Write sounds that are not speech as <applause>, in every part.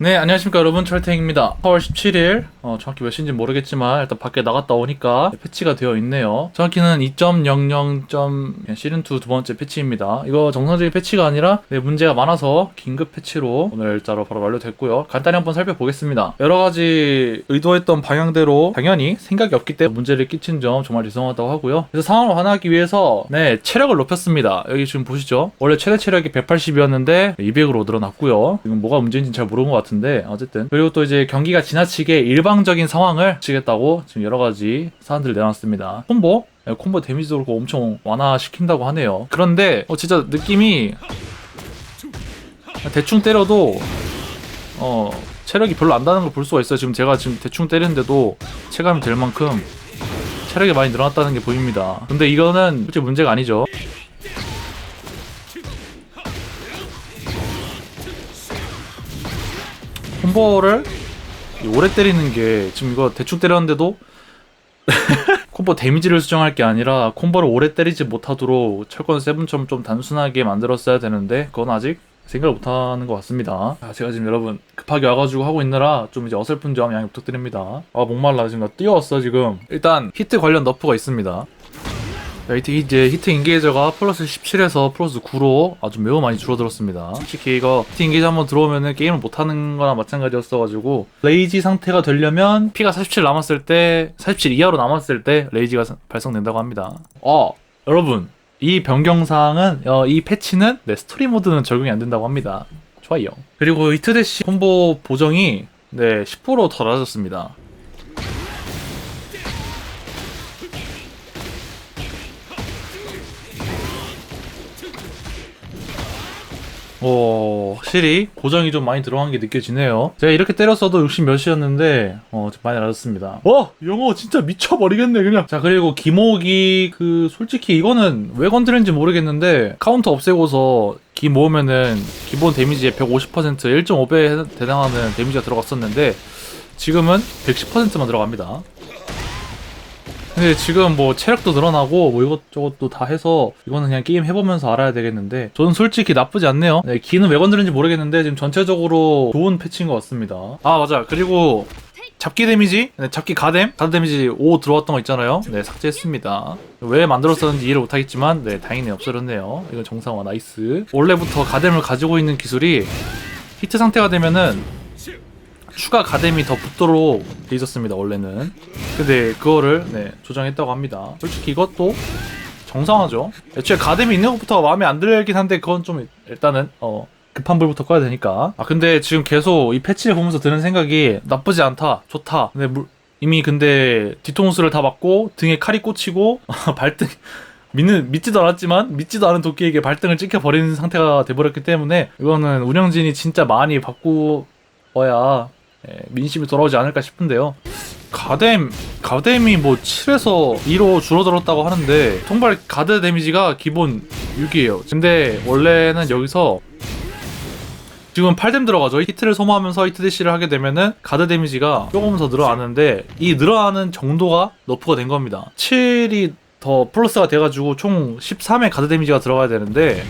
네, 안녕하십니까 여러분 철탱입니다. 4월 17일, 어, 정확히 몇 시인지 모르겠지만 일단 밖에 나갔다 오니까 패치가 되어 있네요. 정확히는 2.00. 시즌 2 두 번째 패치입니다. 이거 정상적인 패치가 아니라 네, 문제가 많아서 긴급 패치로 오늘자로 바로 완료됐고요. 간단히 한번 살펴보겠습니다. 여러 가지 의도했던 방향대로 당연히 생각이 없기 때문에 문제를 끼친 점 정말 죄송하다고 하고요. 그래서 상황을 완화하기 위해서 네, 체력을 높였습니다. 여기 지금 보시죠. 원래 최대 체력이 180이었는데 200으로 늘어났고요. 지금 뭐가 문제인지 잘 모르는 것 같 은데 어쨌든 그리고 또 이제 경기가 지나치게 일방적인 상황을 치겠다고 지금 여러 가지 사안들을 내놨습니다. 콤보 네, 콤보 데미지도 그렇고 엄청 완화시킨다고 하네요. 그런데 어, 진짜 느낌이 대충 때려도 어 체력이 별로 안 나는 걸 볼 수가 있어요. 지금 제가 지금 대충 때리는데도 체감이 될 만큼 체력이 많이 늘어났다는 게 보입니다. 근데 이거는 솔직히 문제가 아니죠. 콤보를 오래 때리는 게 지금 이거 대충 때렸는데도 <laughs> 콤보 데미지를 수정할 게 아니라 콤보를 오래 때리지 못하도록 철권 세븐처럼 좀 단순하게 만들었어야 되는데 그건 아직 생각을 못하는 것 같습니다. 아, 제가 지금 여러분 급하게 와가지고 하고 있느라 좀 이제 어설픈 점 양해 부탁드립니다. 아 목말라 지금 나 뛰어왔어 지금. 일단 히트 관련 너프가 있습니다. 자, 이제 히트 인게이저가 플러스 17에서 플러스 9로 아주 매우 많이 줄어들었습니다. 솔직히 이거 히트 인게이저 한번 들어오면은 게임을 못하는 거나 마찬가지였어가지고 레이지 상태가 되려면 피가 47 남았을 때, 47 이하로 남았을 때 레이지가 사- 발성된다고 합니다. 어, 여러분. 이 변경사항은, 어, 이 패치는 네, 스토리 모드는 적용이 안 된다고 합니다. 좋아요. 그리고 히트 대시 콤보 보정이 네, 10%더 낮아졌습니다. 어, 확실히 고정이 좀 많이 들어간 게 느껴지네요. 제가 이렇게 때렸어도 60 몇이었는데, 어, 좀 많이 낮았습니다. 와, 영어 진짜 미쳐버리겠네, 그냥. 자, 그리고 기모기, 그, 솔직히 이거는 왜 건드렸는지 모르겠는데, 카운터 없애고서 기 모으면은 기본 데미지의 150% 1.5배에 해당하는 데미지가 들어갔었는데, 지금은 110%만 들어갑니다. 근데 지금 뭐 체력도 늘어나고 뭐 이것저것도 다 해서 이거는 그냥 게임 해보면서 알아야 되겠는데 저는 솔직히 나쁘지 않네요. 네, 기는 왜 건드는지 모르겠는데 지금 전체적으로 좋은 패치인 것 같습니다. 아 맞아 그리고 잡기 데미지, 네, 잡기 가뎀, 가드 데미지 5 들어왔던 거 있잖아요. 네 삭제했습니다. 왜 만들었었는지 이해를 못하겠지만 네 다행히 없어졌네요. 이건 정상화 나이스. 원래부터 가뎀을 가지고 있는 기술이 히트 상태가 되면은 추가 가뎀이 더 붙도록 돼 있었습니다 원래는. 근데 그거를 네, 조정했다고 합니다. 솔직히 이것도 정상하죠. 애초에 가뎀이 있는 것부터 마음에 안 들긴 한데 그건 좀 일단은 어 급한 불부터 꺼야 되니까. 아 근데 지금 계속 이 패치를 보면서 드는 생각이 나쁘지 않다 좋다. 근데 물- 이미 근데 뒤통수를 다 맞고 등에 칼이 꽂히고 <laughs> 발등 믿는 믿지도 않았지만 믿지도 않은 도끼에게 발등을 찍혀 버리는 상태가 돼버렸기 때문에 이거는 운영진이 진짜 많이 바꾸어야 예, 민심이 돌아오지 않을까 싶은데요. 가뎀 가뎀이 뭐 7에서 2로 줄어들었다고 하는데 통발 가드 데미지가 기본 6이에요. 근데 원래는 여기서 지금 8뎀 들어가죠. 히트를 소모하면서 히트 대시를 하게 되면은 가드 데미지가 조금 더 늘어나는데 이 늘어나는 정도가 너프가 된 겁니다. 7이 더 플러스가 돼가지고 총 13의 가드 데미지가 들어가야 되는데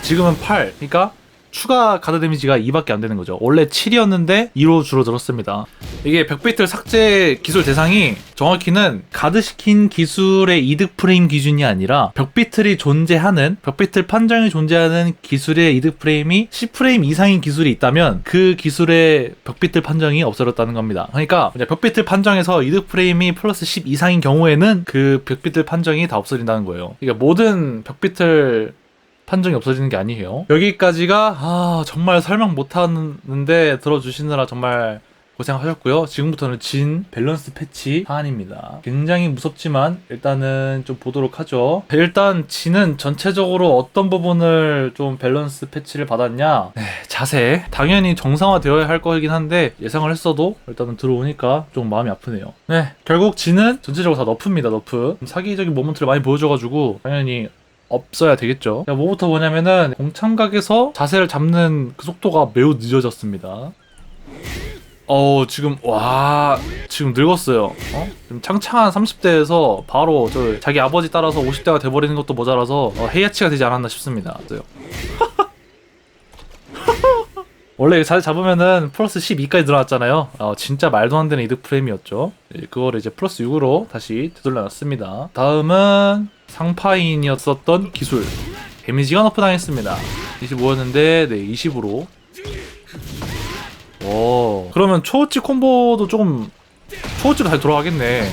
지금은 8. 그러니까 추가 가드 데미지가 2밖에 안 되는 거죠. 원래 7이었는데 2로 줄어들었습니다. 이게 벽배틀 삭제 기술 대상이 정확히는 가드 시킨 기술의 이득 프레임 기준이 아니라 벽배틀이 존재하는 벽배틀 판정이 존재하는 기술의 이득 프레임이 10프레임 이상인 기술이 있다면 그 기술의 벽배틀 판정이 없어졌다는 겁니다. 그러니까 벽배틀 판정에서 이득 프레임이 플러스 10 이상인 경우에는 그 벽배틀 판정이 다 없어진다는 거예요. 그러니까 모든 벽배틀 판정이 없어지는 게 아니에요. 여기까지가 아 정말 설명 못하는데 들어주시느라 정말 고생하셨고요. 지금부터는 진 밸런스 패치 사안입니다. 굉장히 무섭지만 일단은 좀 보도록 하죠. 일단 진은 전체적으로 어떤 부분을 좀 밸런스 패치를 받았냐? 네, 자세. 당연히 정상화되어야 할 거이긴 한데 예상을 했어도 일단은 들어오니까 좀 마음이 아프네요. 네, 결국 진은 전체적으로 다 너프입니다. 너프. 사기적인 모먼트를 많이 보여줘가지고 당연히 없어야 되겠죠. 자, 뭐부터 보냐면은 공창각에서 자세를 잡는 그 속도가 매우 늦어졌습니다. 어 지금 와 지금 늙었어요. 어? 지금 창창한 30대에서 바로 저 자기 아버지 따라서 50대가 돼버리는 것도 모자라서 어, 헤이아치가 되지 않았나 싶습니다. 원래 자세 잡으면은 플러스 12까지 들어왔잖아요. 어, 진짜 말도 안 되는 이득 프레임이었죠. 예, 그거를 이제 플러스 6으로 다시 되돌려놨습니다. 다음은 상파인이었었던 기술. 데미지가 너프 당했습니다. 25였는데, 네, 20으로. 오. 그러면 초우치 콤보도 조금, 초우치로 다시 돌아가겠네.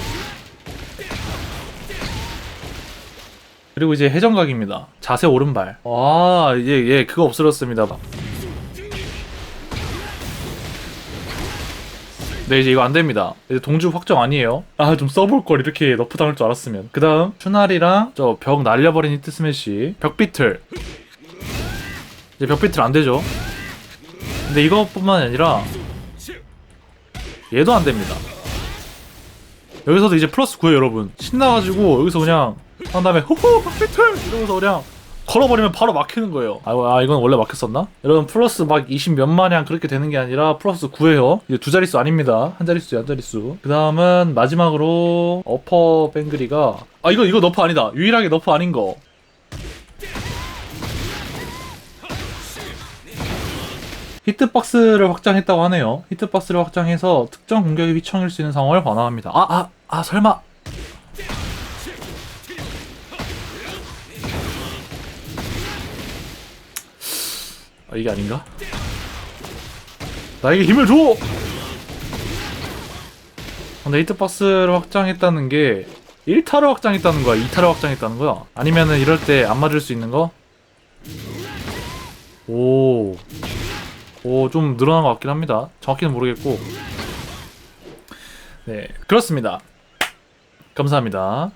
그리고 이제 회전각입니다. 자세 오른발. 와, 이제 예, 그거 없어졌습니다. 네, 이제 이거 안 됩니다. 이제 동주 확정 아니에요. 아, 좀 써볼 걸 이렇게 너프 당할 줄 알았으면. 그 다음, 추날이랑 저 벽 날려버린 히트 스매시, 벽 비틀. 이제 벽 비틀 안 되죠. 근데 이것뿐만 아니라, 얘도 안 됩니다. 여기서도 이제 플러스 9에요, 여러분. 신나가지고, 여기서 그냥, 한 다음에, 호호! 벽 비틀! 이러면서 그냥, 걸어버리면 바로 막히는 거예요. 아, 아, 이건 원래 막혔었나? 여러분, 플러스 막 20 몇 마냥 그렇게 되는 게 아니라 플러스 9예요. 이제 두 자릿수 아닙니다. 한 자릿수야, 한 자릿수. 그 다음은 마지막으로 어퍼 뱅그리가 아, 이거, 이거 너프 아니다. 유일하게 너프 아닌 거. 히트박스를 확장했다고 하네요. 히트박스를 확장해서 특정 공격에 휘청일 수 있는 상황을 관할합니다. 아, 아, 아, 설마. 아, 이게 아닌가? 나에게 힘을 줘! 근데 히트박스를 확장했다는 게 1타를 확장했다는 거야? 2타를 확장했다는 거야? 아니면은 이럴 때 안 맞을 수 있는 거? 오. 오, 좀 늘어난 것 같긴 합니다. 정확히는 모르겠고. 네, 그렇습니다. 감사합니다.